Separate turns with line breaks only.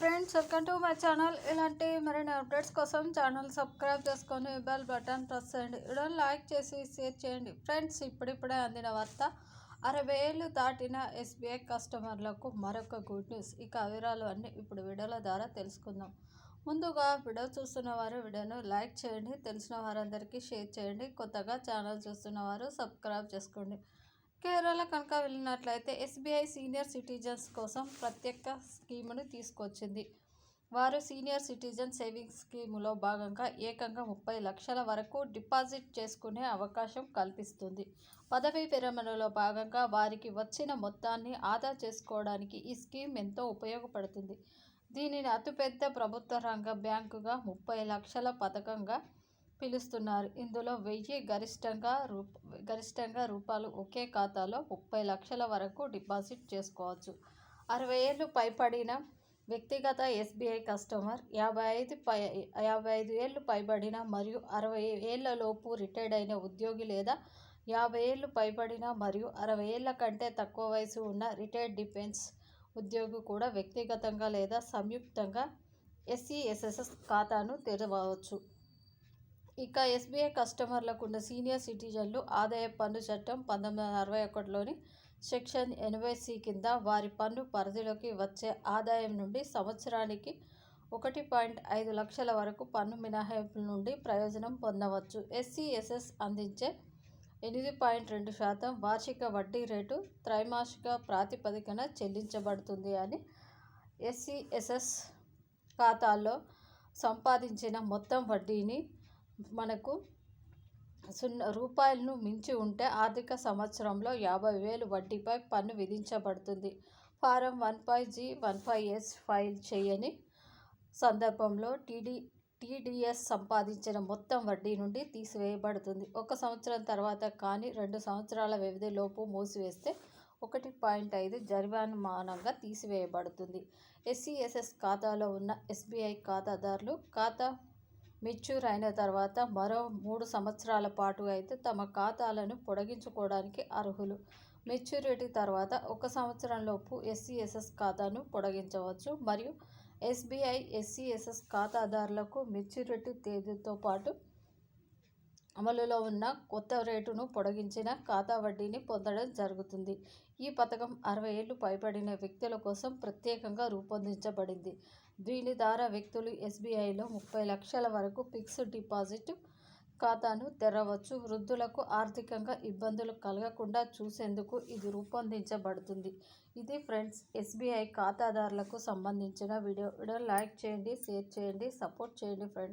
Friends welcome to my channel. ఇలాంటి మరిన్ని updates కోసం ఛానల్ సబ్స్క్రైబ్ చేసుకొని బెల్ బటన్ ప్రెస్ చేయండి. వీడియోని లైక్ చేసి షేర్ చేయండి. ఫ్రెండ్స్ ఇప్పుడిప్పుడే అందిన వార్త అరవై ఏళ్ళు దాటిన ఎస్బీఐ కస్టమర్లకు మరొక గుడ్ న్యూస్. ఇక వివరాలు అన్నీ ఇప్పుడు వీడియోల ద్వారా తెలుసుకుందాం. ముందుగా వీడియో చూస్తున్న వారు వీడియోను లైక్ చేయండి. తెలిసిన వారందరికీ షేర్ చేయండి. కొత్తగా ఛానల్ చూస్తున్న వారు సబ్స్క్రైబ్ చేసుకోండి. కేరళ కనుక వెళ్ళినట్లయితే ఎస్బీఐ సీనియర్ సిటిజన్స్ కోసం ప్రత్యేక స్కీమును తీసుకొచ్చింది. వారు సీనియర్ సిటిజన్ సేవింగ్స్ స్కీములో భాగంగా ఏకంగా ముప్పై లక్షల వరకు డిపాజిట్ చేసుకునే అవకాశం కల్పిస్తుంది. పదవీ విరమణలో భాగంగా వారికి వచ్చిన మొత్తాన్ని ఆదా చేసుకోవడానికి ఈ స్కీమ్ ఎంతో ఉపయోగపడుతుంది. దీనిని అతిపెద్ద ప్రభుత్వ రంగ బ్యాంకుగా ముప్పై లక్షల పథకంగా పిలుస్తున్నారు. ఇందులో వెయ్యి గరిష్టంగా రూప గరిష్టంగా రూపాయలు ఒకే ఖాతాలో ముప్పై లక్షల వరకు డిపాజిట్ చేసుకోవచ్చు. అరవై ఏళ్ళు పైపడిన వ్యక్తిగత ఎస్బీఐ కస్టమర్ యాభై ఐదు పై యాభై ఐదు ఏళ్ళు పైబడిన మరియు అరవై ఏళ్ళలోపు రిటైర్డ్ అయిన ఉద్యోగి లేదా యాభై ఏళ్ళు పైబడిన మరియు అరవై ఏళ్ళ కంటే తక్కువ వయసు ఉన్న రిటైర్డ్ డిఫెన్స్ ఉద్యోగి కూడా వ్యక్తిగతంగా లేదా సంయుక్తంగా ఎస్సీఎస్ఎస్ఎస్ ఖాతాను తెరవచ్చు. ఇక ఎస్బీఐ కస్టమర్లకు ఉన్న సీనియర్ సిటిజన్లు ఆదాయ పన్ను చట్టం పంతొమ్మిది వందల అరవై ఒకటిలోని సెక్షన్ ఎనభై సి కింద వారి పన్ను పరిధిలోకి వచ్చే ఆదాయం నుండి సంవత్సరానికి ఒకటి పాయింట్ ఐదు లక్షల వరకు పన్ను మినహాయింపుల నుండి ప్రయోజనం పొందవచ్చు. ఎస్సీఎస్ఎస్ అందించే ఎనిమిది పాయింట్ రెండు శాతం వార్షిక వడ్డీ రేటు త్రైమాసిక ప్రాతిపదికన చెల్లించబడుతుంది అని ఎస్సీఎస్ఎస్ ఖాతాల్లో సంపాదించిన మొత్తం వడ్డీని మనకు సున్నా రూపాయలను మించి ఉంటే ఆర్థిక సంవత్సరంలో యాభై వేలు వడ్డీపై పన్ను విధించబడుతుంది. Form one five G one five S file చేయని సందర్భంలో టీడీ టీడీఎస్ సంపాదించిన మొత్తం వడ్డీ నుండి తీసివేయబడుతుంది. ఒక సంవత్సరం తర్వాత కానీ రెండు సంవత్సరాల వ్యవధిలోపు మూసివేస్తే ఒకటి పాయింట్ ఐదు జరిమానాగా తీసివేయబడుతుంది. ఎస్సీఎస్ఎస్ ఖాతాలో ఉన్న ఎస్బీఐ ఖాతాదారులు ఖాతా మెచ్యూర్ అయిన తర్వాత మరో మూడు సంవత్సరాల పాటు అయితే తమ ఖాతాలను పొడిగించుకోవడానికి అర్హులు. మెచ్యూరిటీ తర్వాత ఒక సంవత్సరంలోపు ఎస్సీఎస్ఎస్ ఖాతాను పొడిగించవచ్చు. మరియు ఎస్బీఐ ఎస్సీఎస్ఎస్ ఖాతాదారులకు మెచ్యూరిటీ తేదీతో పాటు అమలులో ఉన్న కొత్త రేటును పొడిగించిన ఖాతా వడ్డీని పొందడం జరుగుతుంది. ఈ పథకం అరవై ఏళ్ళు పైబడిన వ్యక్తుల కోసం ప్రత్యేకంగా రూపొందించబడింది. దీని ద్వారా వ్యక్తులు ఎస్బీఐలో ముప్పై లక్షల వరకు ఫిక్స్డ్ డిపాజిట్ ఖాతాను తెరవచ్చు. వృద్ధులకు ఆర్థికంగా ఇబ్బందులు కలగకుండా చూసేందుకు ఇది రూపొందించబడుతుంది. ఇది ఫ్రెండ్స్ ఎస్బీఐ ఖాతాదారులకు సంబంధించిన వీడియో. వీడియో లైక్ చేయండి షేర్ చేయండి సపోర్ట్ చేయండి ఫ్రెండ్స్.